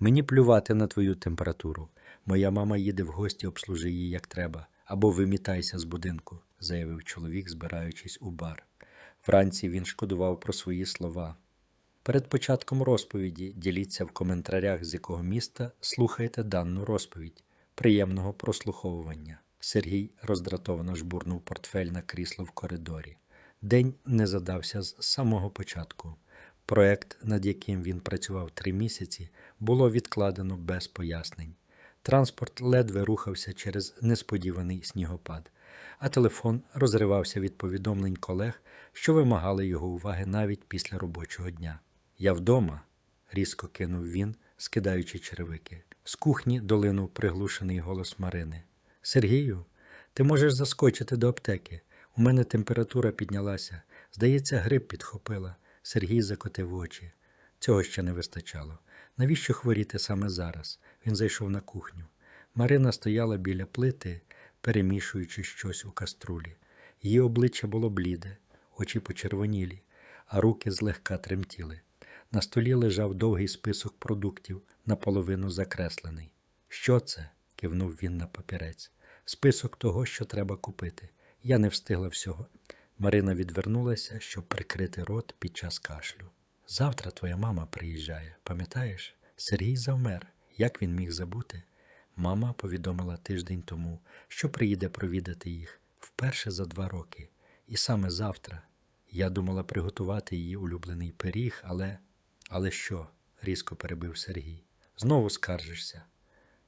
Мені плювати на твою температуру. Моя мама їде в гості, обслужи її як треба, або вимітайся з будинку, заявив чоловік, збираючись у бар. Вранці він шкодував про свої слова. Перед початком розповіді діліться в коментарях, з якого міста слухаєте дану розповідь. Приємного прослуховування. Сергій роздратовано жбурнув портфель на крісло в коридорі. День не задався з самого початку. Проект, над яким він працював три місяці, було відкладено без пояснень. Транспорт ледве рухався через несподіваний снігопад, а телефон розривався від повідомлень колег, що вимагали його уваги навіть після робочого дня. Я вдома, різко кинув він, скидаючи черевики. З кухні долинув приглушений голос Марини. Сергію, ти можеш заскочити до аптеки. У мене температура піднялася. Здається, грип підхопила. Сергій закотив очі. Цього ще не вистачало. Навіщо хворіти саме зараз? Він зайшов на кухню. Марина стояла біля плити, перемішуючи щось у каструлі. Її обличчя було бліде, очі почервонілі, а руки злегка тремтіли. На столі лежав довгий список продуктів, наполовину закреслений. Що це? кивнув він на папірець. Список того, що треба купити. Я не встигла всього. Марина відвернулася, щоб прикрити рот під час кашлю. Завтра твоя мама приїжджає, пам'ятаєш? Сергій завмер. Як він міг забути? Мама повідомила тиждень тому, що приїде провідати їх вперше за два роки. І саме завтра. Я думала приготувати її улюблений пиріг, але. Але що? різко перебив Сергій. Знову скаржишся.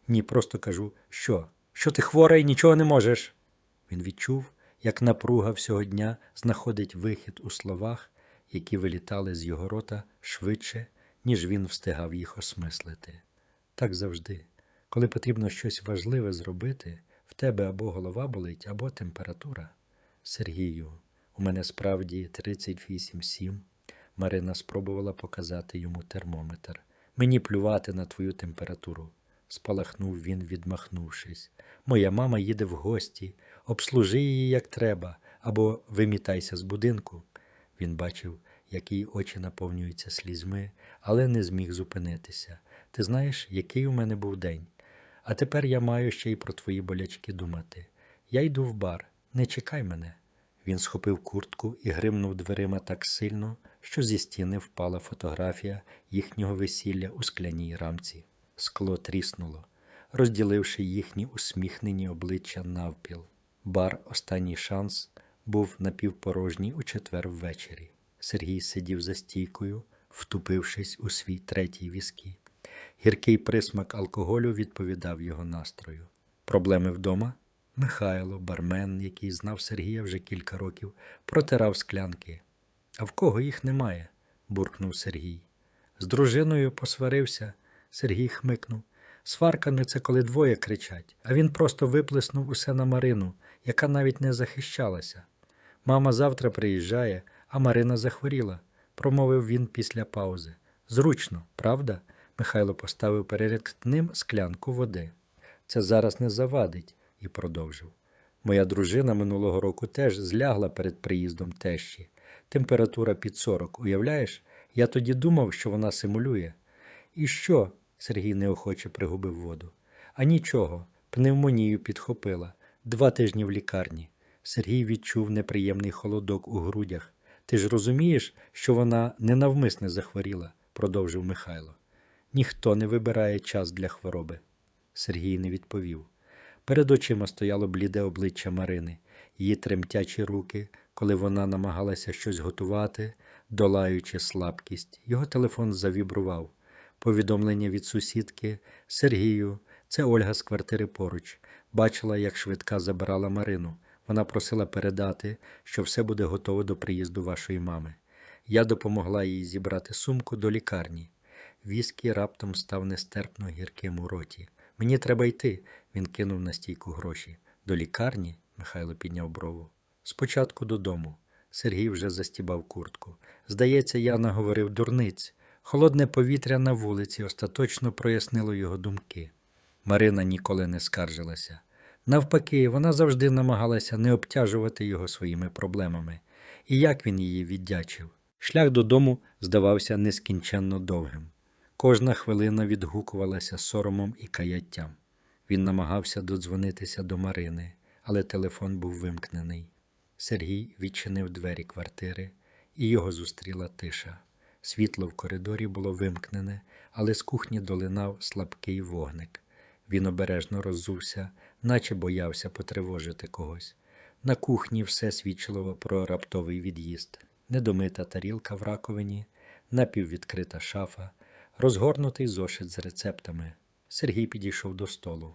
Ні, просто кажу, що? Що ти хвора і нічого не можеш? Він відчув, як напруга всього дня знаходить вихід у словах, які вилітали з його рота швидше, ніж він встигав їх осмислити. Так завжди. Коли потрібно щось важливе зробити, в тебе або голова болить, або температура. Сергію, у мене справді 38,7. Марина спробувала показати йому термометр. Мені плювати на твою температуру, спалахнув він, відмахнувшись. Моя мама їде в гості, обслужи її як треба, або вимітайся з будинку. Він бачив, як її очі наповнюються слізьми, але не зміг зупинитися. Ти знаєш, який у мене був день. А тепер я маю ще й про твої болячки думати. Я йду в бар, не чекай мене. Він схопив куртку і гримнув дверима так сильно, що зі стіни впала фотографія їхнього весілля у скляній рамці. Скло тріснуло, розділивши їхні усміхнені обличчя навпіл. Бар Останній шанс був напівпорожній у четвер ввечері. Сергій сидів за стійкою, втупившись у свій третій віскі. Гіркий присмак алкоголю відповідав його настрою. Проблеми вдома? Михайло, бармен, який знав Сергія вже кілька років, протирав склянки. А в кого їх немає? буркнув Сергій. З дружиною посварився. Сергій хмикнув. Сварками це коли двоє кричать, а він просто виплеснув усе на Марину, яка навіть не захищалася. Мама завтра приїжджає, а Марина захворіла, промовив він після паузи. Зручно, правда? Михайло поставив перед ним склянку води. Це зараз не завадить, і продовжив. Моя дружина минулого року теж злягла перед приїздом тещі. Температура під 40, уявляєш? Я тоді думав, що вона симулює. І що? Сергій неохоче пригубив воду. А нічого, пневмонію підхопила. Два тижні в лікарні. Сергій відчув неприємний холодок у грудях. Ти ж розумієш, що вона ненавмисне захворіла, продовжив Михайло. Ніхто не вибирає час для хвороби. Сергій не відповів. Перед очима стояло бліде обличчя Марини, її тремтячі руки, коли вона намагалася щось готувати, долаючи слабкість. Його телефон завібрував. Повідомлення від сусідки Сергію, це Ольга з квартири поруч. Бачила, як швидка забирала Марину. Вона просила передати, що все буде готово до приїзду вашої мами. Я допомогла їй зібрати сумку до лікарні. Віскі раптом став нестерпно гірким у роті. Мені треба йти. Він кинув на стійку гроші. До лікарні? Михайло підняв брову. Спочатку додому. Сергій вже застібав куртку. Здається, я наговорив дурниць. Холодне повітря на вулиці остаточно прояснило його думки. Марина ніколи не скаржилася. Навпаки, вона завжди намагалася не обтяжувати його своїми проблемами. І як він її віддячив? Шлях додому здавався нескінченно довгим. Кожна хвилина відгукувалася соромом і каяттям. Він намагався додзвонитися до Марини, але телефон був вимкнений. Сергій відчинив двері квартири, і його зустріла тиша. Світло в коридорі було вимкнене, але з кухні долинав слабкий вогник. Він обережно роззувся, наче боявся потривожити когось. На кухні все свідчило про раптовий від'їзд, недомита тарілка в раковині, напіввідкрита шафа, розгорнутий зошит з рецептами. Сергій підійшов до столу.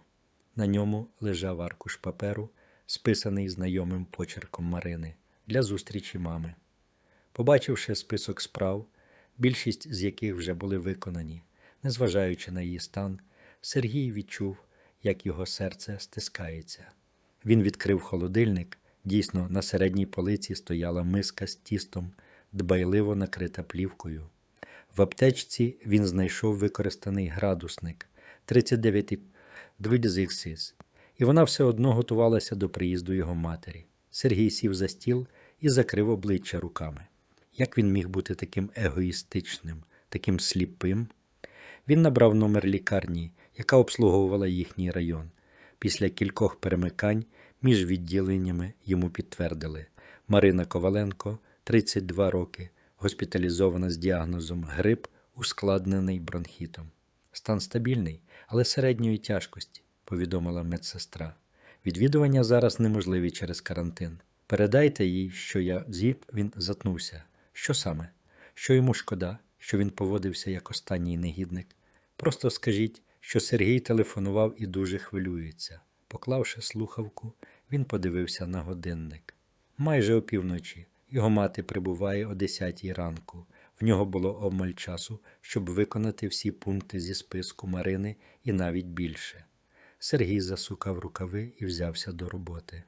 На ньому лежав аркуш паперу, списаний знайомим почерком Марини для зустрічі мами. Побачивши список справ, більшість з яких вже були виконані, незважаючи на її стан, Сергій відчув, як його серце стискається. Він відкрив холодильник. Дійсно, на середній полиці стояла миска з тістом, дбайливо накрита плівкою. В аптечці він знайшов використаний градусник 39 Двидзиксис, і вона все одно готувалася до приїзду його матері. Сергій сів за стіл і закрив обличчя руками. Як він міг бути таким егоїстичним, таким сліпим? Він набрав номер лікарні, яка обслуговувала їхній район. Після кількох перемикань між відділеннями йому підтвердили Марина Коваленко, 32 роки, госпіталізована з діагнозом грип, ускладнений бронхітом. Стан стабільний, але середньої тяжкості, повідомила медсестра. Відвідування зараз неможливі через карантин. Передайте їй, що я зіп, він затнувся. Що саме? Що йому шкода, що він поводився як останній негідник? Просто скажіть, що Сергій телефонував і дуже хвилюється. Поклавши слухавку, він подивився на годинник. Майже опівночі його мати прибуває о 10 ранку. В нього було обмаль часу, щоб виконати всі пункти зі списку Марини і навіть більше. Сергій засукав рукави і взявся до роботи.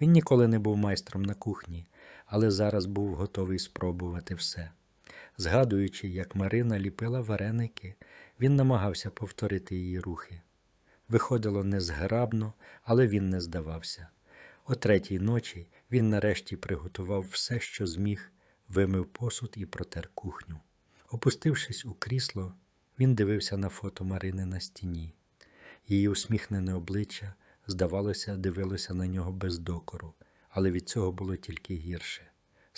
Він ніколи не був майстром на кухні, але зараз був готовий спробувати все. Згадуючи, як Марина ліпила вареники, він намагався повторити її рухи. Виходило незграбно, але він не здавався. О третій ночі він нарешті приготував все, що зміг, вимив посуд і протер кухню. Опустившись у крісло, він дивився на фото Марини на стіні. Її усміхнене обличчя, здавалося, дивилося на нього без докору, але від цього було тільки гірше.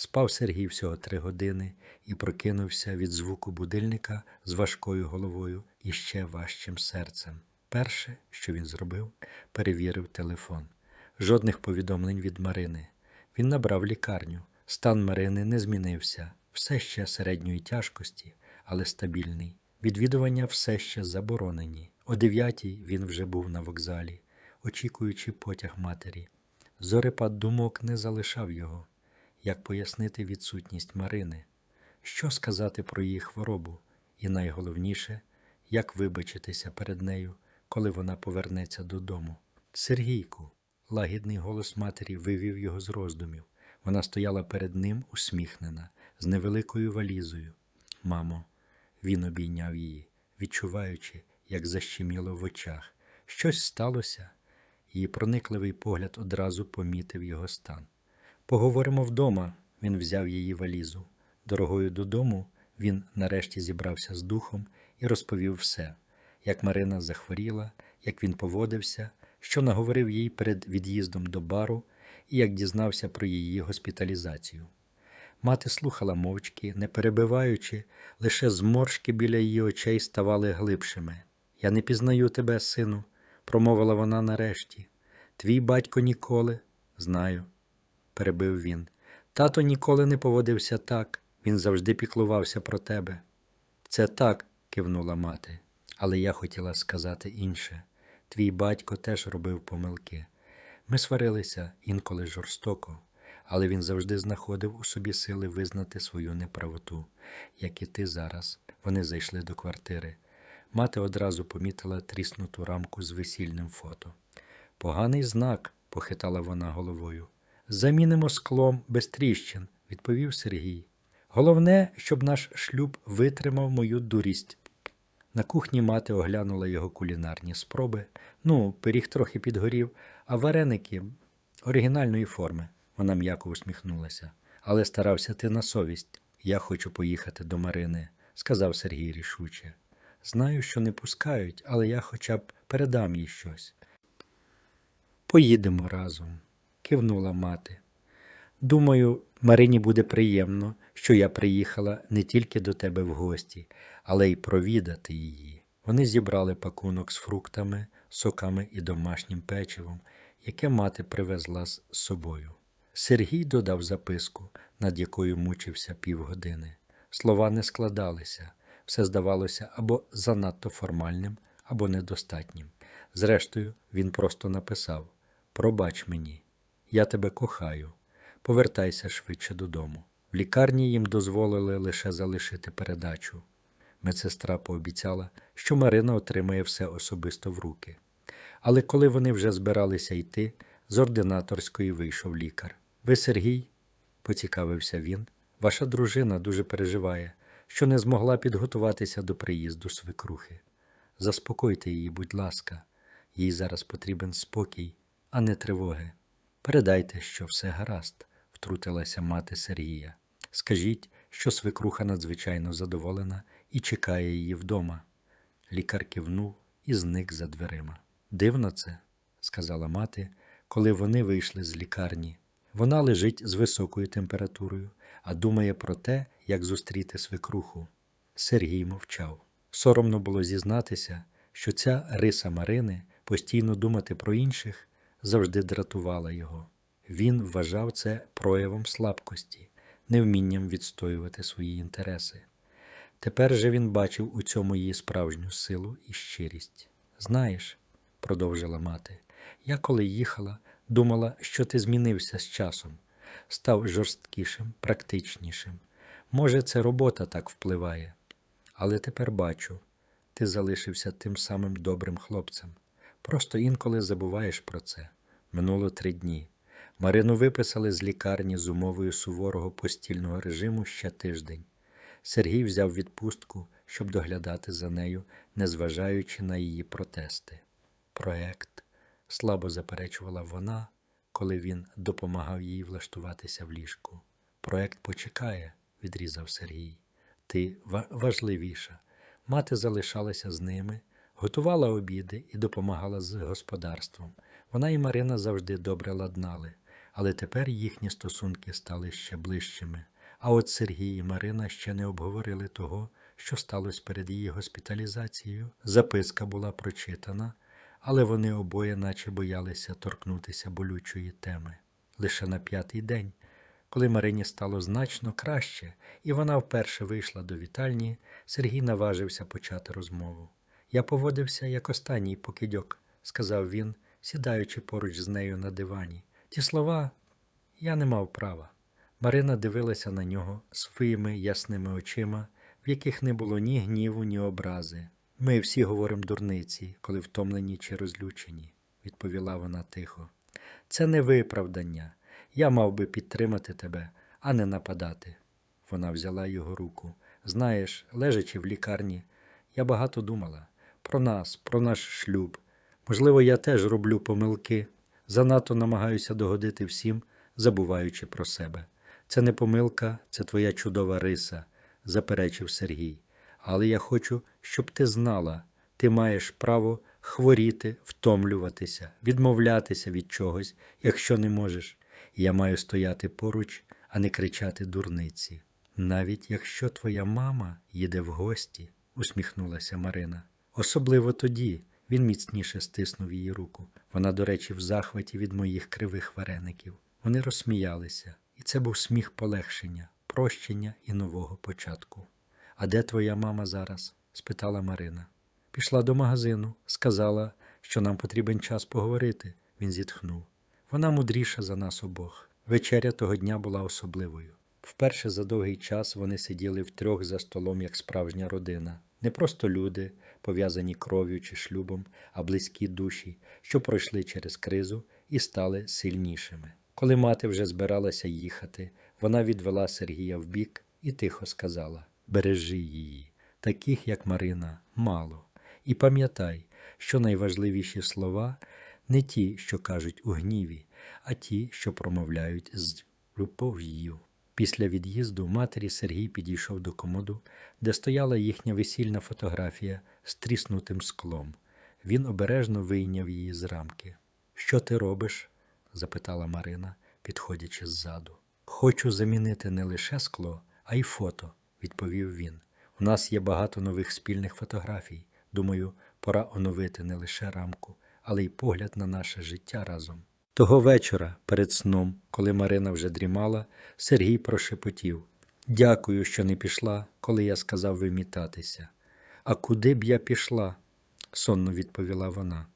Спав Сергій всього три години і прокинувся від звуку будильника з важкою головою і ще важчим серцем. Перше, що він зробив, перевірив телефон. Жодних повідомлень від Марини. Він набрав лікарню. Стан Марини не змінився, все ще середньої тяжкості, але стабільний. Відвідування все ще заборонені. О дев'ятій він вже був на вокзалі, очікуючи потяг матері. Зорепад думок не залишав його. Як пояснити відсутність Марини? Що сказати про її хворобу? І найголовніше, як вибачитися перед нею, коли вона повернеться додому. Сергійку, лагідний голос матері вивів його з роздумів. Вона стояла перед ним усміхнена, з невеликою валізою. Мамо, він обійняв її, відчуваючи, як защеміло в очах. Щось сталося. Її проникливий погляд одразу помітив його стан. Поговоримо вдома, він взяв її валізу. Дорогою додому він нарешті зібрався з духом і розповів все, як Марина захворіла, як він поводився, що наговорив їй перед від'їздом до бару і як дізнався про її госпіталізацію. Мати слухала мовчки, не перебиваючи, лише зморшки біля її очей ставали глибшими. Я не пізнаю тебе, сину, промовила вона нарешті. Твій батько ніколи, знаю, перебив він. Тато ніколи не поводився так, він завжди піклувався про тебе. Це так, кивнула мати, але я хотіла сказати інше. Твій батько теж робив помилки. Ми сварилися інколи жорстоко, але він завжди знаходив у собі сили визнати свою неправоту, як і ти зараз. Вони зайшли до квартири. Мати одразу помітила тріснуту рамку з весільним фото. Поганий знак, похитала вона головою. Замінимо склом без тріщин, відповів Сергій. Головне, щоб наш шлюб витримав мою дурість. На кухні мати оглянула його кулінарні спроби. Ну, пиріг трохи підгорів, а вареники оригінальної форми. Вона м'яко усміхнулася. Але старався ти на совість. Я хочу поїхати до Марини, сказав Сергій рішуче. Знаю, що не пускають, але я хоча б передам їй щось. Поїдемо разом, кивнула мати. Думаю, Марині буде приємно, що я приїхала не тільки до тебе в гості, але й провідати її. Вони зібрали пакунок з фруктами, соками і домашнім печивом, яке мати привезла з собою. Сергій додав записку, над якою мучився півгодини. Слова не складалися, все здавалося або занадто формальним, або недостатнім. Зрештою, він просто написав: Пробач мені, я тебе кохаю. Повертайся швидше додому. В лікарні їм дозволили лише залишити передачу. Медсестра пообіцяла, що Марина отримає все особисто в руки. Але коли вони вже збиралися йти, з ординаторської вийшов лікар. Ви, Сергій, поцікавився він, ваша дружина дуже переживає, що не змогла підготуватися до приїзду свекрухи. Заспокойте її, будь ласка, їй зараз потрібен спокій, а не тривоги. Передайте, що все гаразд, втрутилася мати Сергія. Скажіть, що свекруха надзвичайно задоволена і чекає її вдома. Лікар кивнув і зник за дверима. Дивно це, сказала мати, коли вони вийшли з лікарні. Вона лежить з високою температурою, а думає про те, як зустріти свекруху. Сергій мовчав. Соромно було зізнатися, що ця риса Марини постійно думати про інших завжди дратувала його. Він вважав це проявом слабкості, невмінням відстоювати свої інтереси. Тепер же він бачив у цьому її справжню силу і щирість. Знаєш, продовжила мати, я коли їхала, думала, що ти змінився з часом, став жорсткішим, практичнішим. Може, це робота так впливає, але тепер бачу, ти залишився тим самим добрим хлопцем. Просто інколи забуваєш про це. Минуло три дні. Марину виписали з лікарні з умовою суворого постільного режиму ще тиждень. Сергій взяв відпустку, щоб доглядати за нею, незважаючи на її протести. Проект слабо заперечувала вона, коли він допомагав їй влаштуватися в ліжку. Проект почекає, відрізав Сергій. Ти важливіша. Мати залишалася з ними, готувала обіди і допомагала з господарством. Вона і Марина завжди добре ладнали, але тепер їхні стосунки стали ще ближчими. А от Сергій і Марина ще не обговорили того, що сталося перед її госпіталізацією. Записка була прочитана, але вони обоє наче боялися торкнутися болючої теми. Лише на п'ятий день, коли Марині стало значно краще, і вона вперше вийшла до вітальні, Сергій наважився почати розмову. Я поводився як останній покидьок, сказав він, сідаючи поруч з нею на дивані. Ті слова я не мав права. Марина дивилася на нього своїми ясними очима, в яких не було ні гніву, ні образи. Ми всі говоримо дурниці, коли втомлені чи розлючені, відповіла вона тихо. Це не виправдання. Я мав би підтримати тебе, а не нападати. Вона взяла його руку. Знаєш, лежачи в лікарні, я багато думала про нас, про наш шлюб. Можливо, я теж роблю помилки, занадто намагаюся догодити всім, забуваючи про себе. Це не помилка, це твоя чудова риса, заперечив Сергій. Але я хочу, щоб ти знала, ти маєш право хворіти, втомлюватися, відмовлятися від чогось, якщо не можеш. Я маю стояти поруч, а не кричати дурниці. Навіть якщо твоя мама їде в гості, усміхнулася Марина. Особливо тоді він міцніше стиснув її руку. Вона, до речі, в захваті від моїх кривих вареників. Вони розсміялися, і це був сміх полегшення, прощення і нового початку. А де твоя мама зараз? спитала Марина. Пішла до магазину, сказала, що нам потрібен час поговорити. Він зітхнув. Вона мудріша за нас обох. Вечеря того дня була особливою. Вперше за довгий час вони сиділи втрьох за столом, як справжня родина. Не просто люди, пов'язані кров'ю чи шлюбом, а близькі душі, що пройшли через кризу і стали сильнішими. Коли мати вже збиралася їхати, вона відвела Сергія вбік і тихо сказала: Бережи її, таких, як Марина, мало. І пам'ятай, що найважливіші слова не ті, що кажуть у гніві, а ті, що промовляють з любов'ю. Після від'їзду матері Сергій підійшов до комоду, де стояла їхня весільна фотографія з тріснутим склом. Він обережно вийняв її з рамки. Що ти робиш? запитала Марина, підходячи ззаду. Хочу замінити не лише скло, а й фото, відповів він. У нас є багато нових спільних фотографій. Думаю, пора оновити не лише рамку, але й погляд на наше життя разом. Того вечора, перед сном, коли Марина вже дрімала, Сергій прошепотів Дякую, що не пішла, коли я сказав вимітатися. А куди б я пішла? сонно відповіла вона.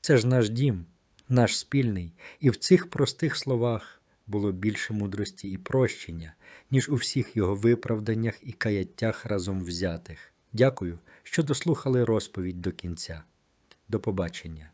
Це ж наш дім, наш спільний, і в цих простих словах було більше мудрості і прощення, ніж у всіх його виправданнях і каяттях разом взятих. Дякую, що дослухали розповідь до кінця. До побачення.